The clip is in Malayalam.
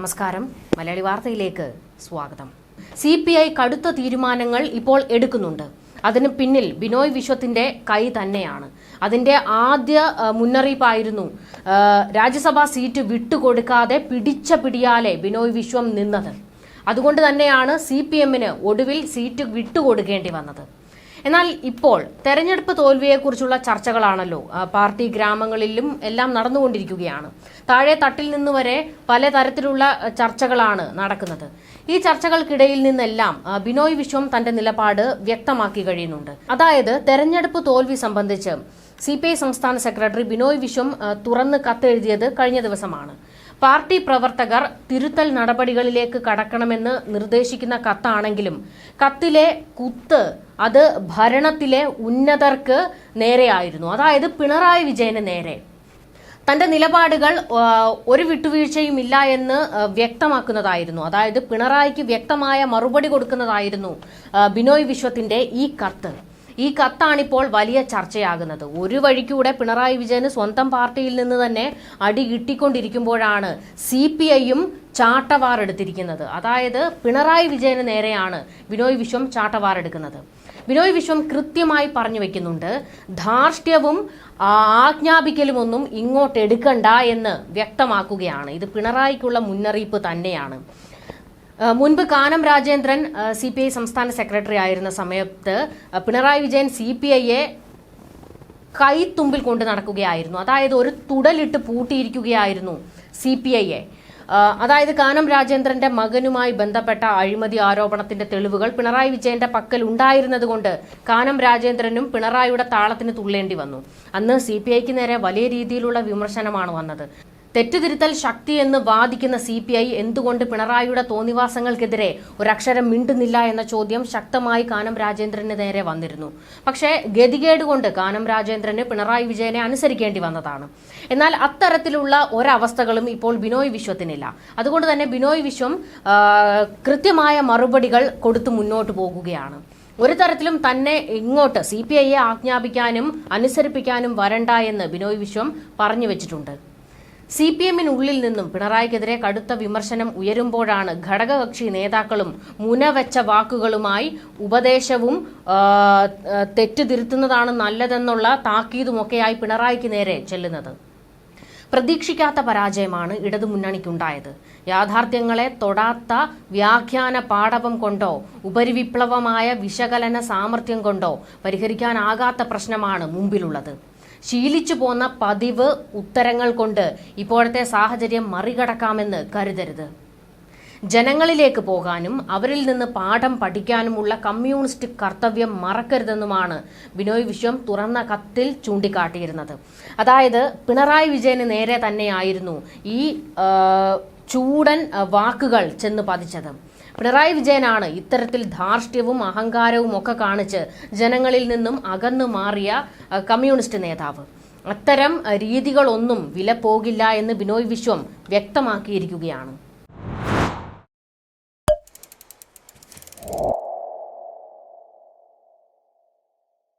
നമസ്കാരം. മലയാളി വാർത്തയിലേക്ക് സ്വാഗതം. സി പി ഐ കടുത്ത തീരുമാനങ്ങൾ ഇപ്പോൾ എടുക്കുന്നുണ്ട്. അതിന് പിന്നിൽ ബിനോയ് വിശ്വത്തിന്റെ കൈ തന്നെയാണ്. അതിന്റെ ആദ്യ മുന്നറിയിപ്പായിരുന്നു. രാജ്യസഭാ സീറ്റ് വിട്ടുകൊടുക്കാതെ പിടിച്ച പിടിയാലെ ബിനോയ് വിശ്വം നിന്നത്. അതുകൊണ്ട് തന്നെയാണ് സി പി എമ്മിന് ഒടുവിൽ സീറ്റ് വിട്ടുകൊടുക്കേണ്ടി വന്നത്. എന്നാൽ ഇപ്പോൾ തെരഞ്ഞെടുപ്പ് തോൽവിയെക്കുറിച്ചുള്ള ചർച്ചകളാണല്ലോ. പാർട്ടി ഗ്രാമങ്ങളിലും എല്ലാം നടന്നുകൊണ്ടിരിക്കുകയാണ്. താഴെ തട്ടിൽ നിന്ന് വരെ പലതരത്തിലുള്ള ചർച്ചകളാണ് നടക്കുന്നത്. ഈ ചർച്ചകൾക്കിടയിൽ നിന്നെല്ലാം ബിനോയ് വിശ്വം തന്റെ നിലപാട് വ്യക്തമാക്കി കഴിയുന്നുണ്ട്. അതായത് തെരഞ്ഞെടുപ്പ് തോൽവി സംബന്ധിച്ച് സി സംസ്ഥാന സെക്രട്ടറി ബിനോയ് വിശ്വം തുറന്ന് കത്തെഴുതിയത് കഴിഞ്ഞ ദിവസമാണ്. പാർട്ടി പ്രവർത്തകർ തിരുത്തൽ നടപടികളിലേക്ക് കടക്കണമെന്ന് നിർദ്ദേശിക്കുന്ന കത്താണെങ്കിലും കത്തിലെ കുത്ത് അത് ഭരണത്തിലെ ഉന്നതർക്ക് നേരെയായിരുന്നു. അതായത് പിണറായി വിജയന് നേരെ. തന്റെ നിലപാടുകൾ ഒരു വിട്ടുവീഴ്ചയും ഇല്ല എന്ന് വ്യക്തമാക്കുന്നതായിരുന്നു. അതായത് പിണറായിക്ക് വ്യക്തമായ മറുപടി കൊടുക്കുന്നതായിരുന്നു ബിനോയ് വിശ്വത്തിന്റെ ഈ കത്ത്. ഈ കത്താണിപ്പോൾ വലിയ ചർച്ചയാകുന്നത്. ഒരു വഴിക്കൂടെ പിണറായി വിജയന് സ്വന്തം പാർട്ടിയിൽ നിന്ന് തന്നെ അടി കിട്ടിക്കൊണ്ടിരിക്കുമ്പോഴാണ് സി പി ഐയും ചാട്ടവാറെടുത്തിരിക്കുന്നത് അതായത് പിണറായി വിജയന് നേരെയാണ് ബിനോയ് വിശ്വം ചാട്ടവാറെടുക്കുന്നത് ബിനോയ് വിശ്വം കൃത്യമായി പറഞ്ഞു വെക്കുന്നുണ്ട് ധാർഷ്ട്യവും ആജ്ഞാപിക്കലും ആജ്ഞാപിക്കലുമൊന്നും ഇങ്ങോട്ട് എടുക്കണ്ട എന്ന് വ്യക്തമാക്കുകയാണ്. ഇത് പിണറായിക്കുള്ള മുന്നറിയിപ്പ് തന്നെയാണ്. മുൻപ് Kanam Rajendran C P I സംസ്ഥാന സെക്രട്ടറി ആയിരുന്ന സമയത്ത് പിണറായി വിജയൻ സി പി ഐയെ കൈത്തുമ്പിൽ കൊണ്ട് നടക്കുകയായിരുന്നു. അതായത് ഒരു തുടലിട്ട് പൂട്ടിയിരിക്കുകയായിരുന്നു സി പി ഐയെ. അതായത് കാനം രാജേന്ദ്രന്റെ മകനുമായി ബന്ധപ്പെട്ട അഴിമതി ആരോപണത്തിന്റെ തെളിവുകൾ പിണറായി വിജയന്റെ പക്കൽ ഉണ്ടായിരുന്നതുകൊണ്ട് കാനം രാജേന്ദ്രനും പിണറായിയുടെ താളത്തിന് തുള്ളേണ്ടി വന്നു. അന്ന് സി നേരെ വലിയ രീതിയിലുള്ള വിമർശനമാണ് വന്നത്. തെറ്റുതിരുത്തൽ ശക്തി എന്ന് വാദിക്കുന്ന സി പി ഐ എന്തുകൊണ്ട് പിണറായിയുടെ തോന്നിവാസങ്ങൾക്കെതിരെ ഒരക്ഷരം മിണ്ടുന്നില്ല എന്ന ചോദ്യം ശക്തമായി കാനം രാജേന്ദ്രന് നേരെ വന്നിരുന്നു. പക്ഷേ ഗതികേട് കൊണ്ട് കാനം രാജേന്ദ്രന് പിണറായി വിജയനെ അനുസരിക്കേണ്ടി വന്നതാണ്. എന്നാൽ അത്തരത്തിലുള്ള ഒരവസ്ഥകളും ഇപ്പോൾ ബിനോയ് വിശ്വത്തിനില്ല. അതുകൊണ്ട് തന്നെ ബിനോയ് വിശ്വം കൃത്യമായ മറുപടികൾ കൊടുത്തു മുന്നോട്ട് പോകുകയാണ്. ഒരു തരത്തിലും തന്നെ ഇങ്ങോട്ട് സി പി ഐയെ ആജ്ഞാപിക്കാനും അനുസരിപ്പിക്കാനും വരണ്ട എന്ന് ബിനോയ് വിശ്വം പറഞ്ഞു വെച്ചിട്ടുണ്ട്. സി പി എമ്മിനുള്ളിൽ നിന്നും പിണറായിക്കെതിരെ കടുത്ത വിമർശനം ഉയരുമ്പോഴാണ് ഘടകകക്ഷി നേതാക്കളും മുനവെച്ച വാക്കുകളുമായി ഉപദേശവും തെറ്റ് തിരുത്തുന്നതാണ് നല്ലതെന്നുള്ള താക്കീതുമൊക്കെയായി പിണറായിക്ക് നേരെ ചെല്ലുന്നത്. പ്രതീക്ഷിക്കാത്ത പരാജയമാണ് ഇടതുമുന്നണിക്കുണ്ടായത്. യാഥാർത്ഥ്യങ്ങളെ തൊടാത്ത വ്യാഖ്യാന പാടവം കൊണ്ടോ ഉപരിവിപ്ലവമായ വിശകലന സാമർഥ്യം കൊണ്ടോ പരിഹരിക്കാനാകാത്ത പ്രശ്നമാണ് മുമ്പിലുള്ളത്. ശീലിച്ചു പോന്ന പതിവ് ഉത്തരങ്ങൾ കൊണ്ട് ഇപ്പോഴത്തെ സാഹചര്യം മറികടക്കാമെന്ന് കരുതരുത്. ജനങ്ങളിലേക്ക് പോകാനും അവരിൽ നിന്ന് പാഠം പഠിക്കാനുമുള്ള കമ്മ്യൂണിസ്റ്റ് കർത്തവ്യം മറക്കരുതെന്നുമാണ് ബിനോയ് വിശ്വം തുറന്ന കത്തിൽ ചൂണ്ടിക്കാട്ടിയിരുന്നത്. അതായത് പിണറായി വിജയന് നേരെ തന്നെയായിരുന്നു ഈ ചൂടൻ വാക്കുകൾ ചെന്ന് പതിച്ചത്. പിണറായി വിജയനാണ് ഇത്തരത്തിൽ ധാർഷ്ട്യവും അഹങ്കാരവും ഒക്കെ കാണിച്ച് ജനങ്ങളിൽ നിന്നും അകന്നു മാറിയ കമ്മ്യൂണിസ്റ്റ് നേതാവ്. അത്തരം രീതികളൊന്നും വില പോകില്ല എന്ന് ബിനോയ് വിശ്വം വ്യക്തമാക്കിയിരിക്കുകയാണ്.